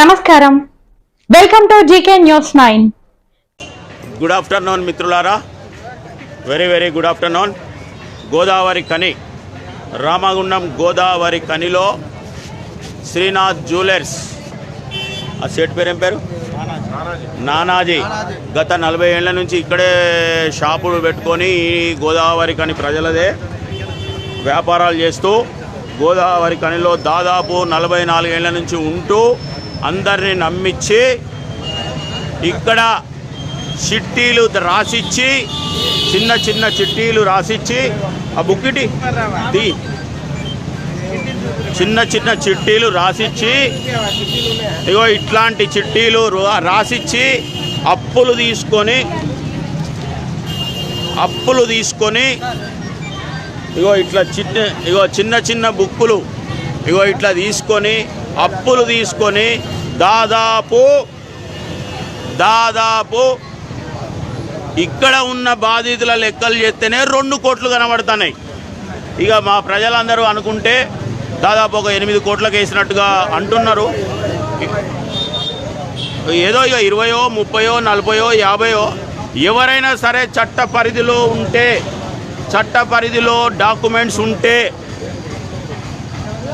నమస్కారం. Welcome to GK news nine good afternoon మిత్రులారా. Very very good afternoon Godavarikhani Ramagundam Godavari కనిలో Srinath jewellers. ఆ set పేరు ఏం పేరు? నానాజీ. గత నలభై ఏళ్ళ నుంచి ఇక్కడే షాపులు పెట్టుకొని గోదావరి కని ప్రజలదే వ్యాపారాలు చేస్తూ గోదావరి కనిలో దాదాపు నలభై నాలుగేళ్ళ నుంచి ఉంటూ అందరిని నమ్మించి ఇక్కడ చిట్టీలు రాసిచ్చి చిన్న చిన్న చిట్టీలు రాసిచ్చి ఆ బుక్కిటి చిన్న చిన్న చిట్టీలు రాసిచ్చి ఇగో ఇట్లాంటి చిట్టీలు రాసిచ్చి అప్పులు తీసుకొని అప్పులు తీసుకొని ఇగో ఇట్లా చిన్న ఇగో చిన్న చిన్న బుక్కులు ఇగో ఇట్లా తీసుకొని అప్పులు తీసుకొని దాదాపు దాదాపు ఇక్కడ ఉన్న బాధితుల లెక్కలు చేస్తేనే రెండు కోట్లు కనబడుతున్నాయి. ఇక మా ప్రజలందరూ అనుకుంటే దాదాపు ఒక ఎనిమిది కోట్లకు వేసినట్టుగా అంటున్నారు. ఏదో ఇక ఇరవయో ముప్పయో నలభయో యాభయో ఎవరైనా సరే చట్ట పరిధిలో ఉంటే చట్ట పరిధిలో డాక్యుమెంట్స్ ఉంటే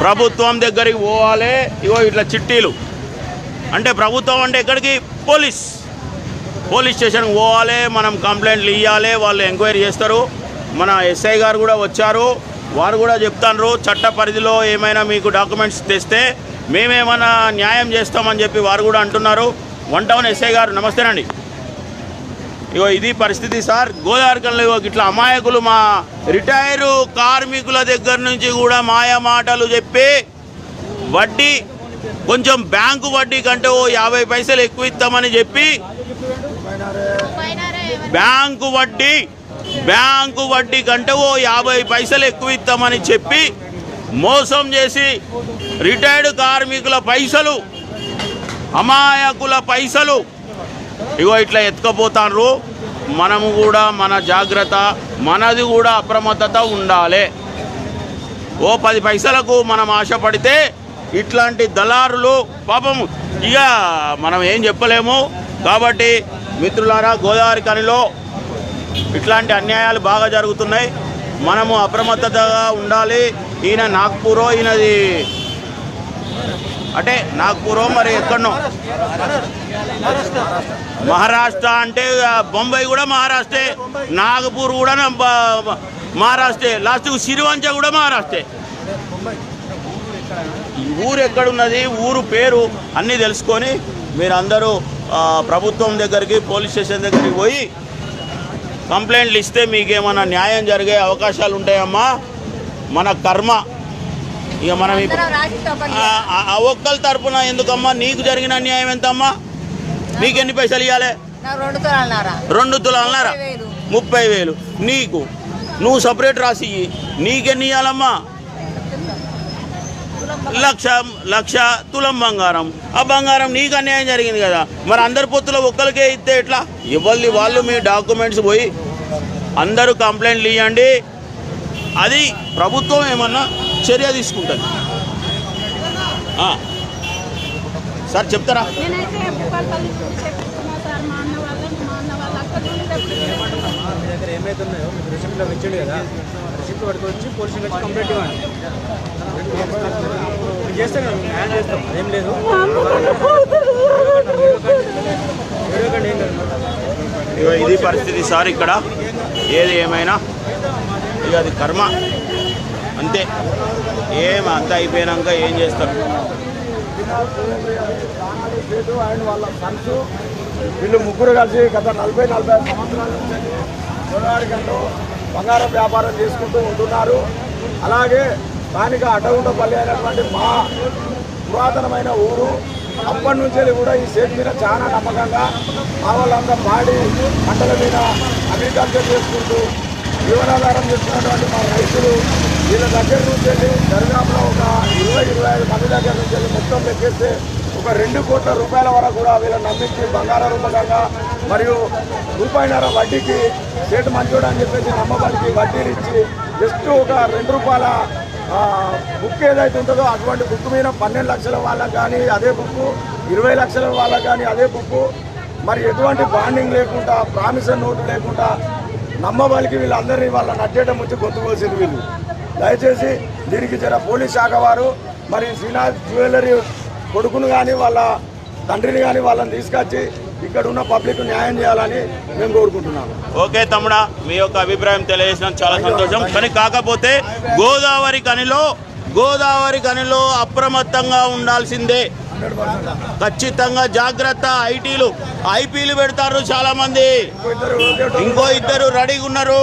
ప్రభుత్వం దగ్గరికి పోవాలి. ఇగో ఇట్లా చిట్టీలు. అంటే ప్రభుత్వం అంటే ఎక్కడికి? పోలీస్. పోలీస్ స్టేషన్కి పోవాలి. మనం కంప్లైంట్లు ఇవ్వాలి వాళ్ళు ఎంక్వైరీ చేస్తారు. మన ఎస్ఐ గారు కూడా వచ్చారు. వారు కూడా చెప్తారు చట్ట పరిధిలో ఏమైనా మీకు డాక్యుమెంట్స్ తెస్తే మేమేమైనా న్యాయం చేస్తామని చెప్పి వారు కూడా అంటున్నారు. వన్ టౌన్ ఎస్ఐ గారు నమస్తేనండి. ఇగో ఇది పరిస్థితి సార్. గోదావరికంలో ఇగో ఇట్లా అమాయకులు మా రిటైరు కార్మికుల దగ్గర నుంచి కూడా మాయ మాటలు చెప్పి వడ్డీ కొంచెం బ్యాంకు వడ్డీ కంటే ఓ యాభై పైసలు ఎక్కువ ఇస్తామని చెప్పి బ్యాంకు వడ్డీ బ్యాంకు వడ్డీ కంటే ఓ యాభై పైసలు ఎక్కువ ఇస్తామని చెప్పి మోసం చేసి రిటైర్డ్ కార్మికుల పైసలు అమాయకుల పైసలు ఇగో ఇట్లా ఎత్తుకపోతాన్రు. మనము కూడా మన జాగ్రత్త మనది కూడా అప్రమత్తత ఉండాలి. ఓ పది పైసలకు మనం ఆశపడితే ఇట్లాంటి దళారులు పాపం ఇక మనం ఏం చెప్పలేము. కాబట్టి మిత్రులారా గోదావరి కనిలో ఇట్లాంటి అన్యాయాలు బాగా జరుగుతున్నాయి. మనము అప్రమత్తతగా ఉండాలి. ఈయన నాగ్పూరో ఈయనది అంటే నాగ్పూరో మరి ఎక్కడనో. మహారాష్ట్ర అంటే బొంబాయి కూడా మహారాష్ట్రే నాగపూర్ కూడా మహారాష్ట్రే లాస్ట్కు సిరివంచ కూడా మహారాష్ట్రే. ఊరు ఎక్కడున్నది ఊరు పేరు అన్నీ తెలుసుకొని మీరందరూ ప్రభుత్వం దగ్గరికి పోలీస్ స్టేషన్ దగ్గరికి పోయి కంప్లైంట్లు ఇస్తే మీకేమన్నా న్యాయం జరిగే అవకాశాలు ఉంటాయమ్మా? మన కర్మ. ఇక మనం ఒక్కల తరపున ఎందుకమ్మా? నీకు జరిగిన అన్యాయం ఎంతమ్మా? నీకెన్ని పైసలు ఇవ్వాలి రెండు తులాలన్నారా? ముప్పై వేలు. నీకు నువ్వు సపరేట్ రాసి. నీకెన్ని ఇవ్వాలమ్మా లక్ష లక్ష తులం బంగారం. ఆ బంగారం నీకు అన్యాయం జరిగింది కదా. మరి అందరి పొత్తులో ఒక్కరికే ఇస్తే ఎట్లా? ఇవ్వాలి వాళ్ళు మీ డాక్యుమెంట్స్ పోయి అందరూ కంప్లైంట్లు ఇవ్వండి అది ప్రభుత్వం ఏమన్నా చర్య తీసుకుంటుంది. ఆ. సార్ చెప్తారా? నేనైతే భూపాలపల్లి చెప్తున్నా సార్. మా అన్న వాళ్ళని మా అన్న వాళ్ళ అక్కడ నుండి తెప్పించుకున్నాను. మీ దగ్గర ఏమైతే ఉన్నాయో మీకు రిసిప్ట్లో ఇచ్చిండు కదా. రిసిప్ట్ పట్టుకొచ్చి పోలీసులకు వచ్చి కంప్లైంట్ ఇవ్వండి మీరు చేస్తే మేము చేస్తాం ఏం లేదు ఇది పరిస్థితి సార్ ఇక్కడ. ఏది ఏమైనా ఇక అది కర్మ. అంతే. ఏం అంత అయిపోయినాక ఏం చేస్తారు? అండ్ వాళ్ళ సన్స్ వీళ్ళు ముగ్గురు కలిసి గత నలభై నలభై ఐదు సంవత్సరాల నుంచి గోదావరికంలో బంగారం వ్యాపారం చేసుకుంటూ ఉంటున్నారు. అలాగే స్థానిక అటగుండపల్లి అనేటువంటి మా పురాతనమైన ఊరు అప్పటి నుంచి కూడా ఈ సేట్ మీద చాలా నమ్మకంగా మా వాళ్ళంతా పాడి పంటల మీద అగ్రికల్చర్ చేసుకుంటూ జీవనాధారం చేస్తున్నటువంటి మా రైతులు వీళ్ళ దగ్గర నుంచి వెళ్ళి దరిదాపులో ఒక ఇరవై ఇరవై ఐదు మంది దగ్గర నుంచి వెళ్ళి మొత్తం లెక్కేస్తే ఒక రెండు కోట్ల రూపాయల వరకు కూడా వీళ్ళని నమ్మించి బంగార రూపకంగా మరియు రూపాయిన్నర వడ్డీకి సేటు మంచోడు అని చెప్పేసి నమ్మకానికి వడ్డీలు ఇచ్చి జస్ట్ ఒక రెండు రూపాయల బుక్ ఏదైతే ఉంటుందో అటువంటి బుక్ మీద పన్నెండు లక్షల వాళ్ళకు కానీ అదే బుక్ ఇరవై లక్షల వాళ్ళకు కానీ అదే బుక్ మరి ఎటువంటి బాండింగ్ లేకుండా ప్రామిసర్ నోటు లేకుండా నమ్మబలికి వీళ్ళందరినీ వాళ్ళ నట్టేయడం వచ్చి గొంతుకోవాల్సింది వీళ్ళు. దయచేసి దీనికి జర పోలీస్ శాఖ వారు మరి శ్రీనాథ్ జ్యువెలరీ కొడుకును కానీ వాళ్ళ తండ్రిని కానీ వాళ్ళని తీసుకొచ్చి ఇక్కడ ఉన్న పబ్లిక్ న్యాయం చేయాలని మేము కోరుకుంటున్నాము. ఓకే తమ్ముడా మీ యొక్క అభిప్రాయం తెలియజేసిన చాలా సంతోషం. కానీ కాకపోతే గోదావరి కనిలో గోదావరి కనిలో అప్రమత్తంగా ఉండాల్సిందే. ఖచ్చితంగా జాగ్రత్త ఐటీలు ఐపీలు పెడతారు చాలా మంది ఇంకో ఇద్దరు ఓకే ఇంకో ఇద్దరు రెడీగా ఉన్నారు.